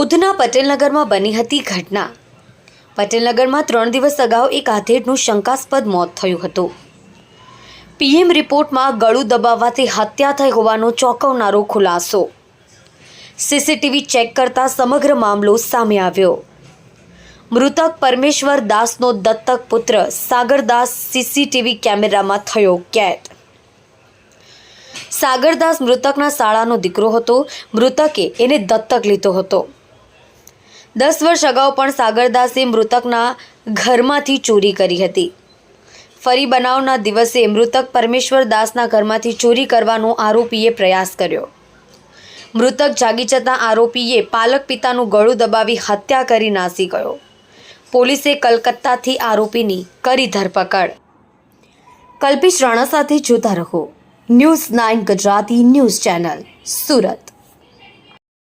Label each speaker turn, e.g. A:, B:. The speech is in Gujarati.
A: ઉધના પટેલનગરમાં બની હતી ઘટના. પટેલનગરમાં ત્રણ દિવસ અગાઉ એક આધેડનું શંકાસ્પદ મોત થયું હતું. પીએમ રિપોર્ટમાં ગળું દબાવવાથી હત્યા થઈ હોવાનો ચોંકાવનારો ખુલાસો. સીસીટીવી ચેક કરતા સમગ્ર મામલો સામે આવ્યો. મૃતક પરમેશ્વર દાસનો દત્તક પુત્ર સાગરદાસ સીસીટીવી કેમેરામાં થયો કેદ. સાગરદાસ મૃતકના શાળાનો દીકરો હતો. મૃતકે એને દત્તક લીધો હતો. દસ વર્ષ અગાઉ પણ સાગરદાસે મૃતકના ઘરમાંથી ચોરી કરી હતી. ફરી બનાવના દિવસે મૃતક પરમેશ્વર દાસના ઘરમાંથી ચોરી કરવાનો આરોપીએ પ્રયાસ કર્યો. મૃતક જાગી જતાં આરોપીએ પાલક પિતાનું ગળું દબાવી હત્યા કરી નાસી ગયો. પોલીસે કલકત્તાથી આરોપીની કરી ધરપકડ. કલ્પેશ રાણા સાથે જોતા રહો. News nine Gujarati news channel, Surat.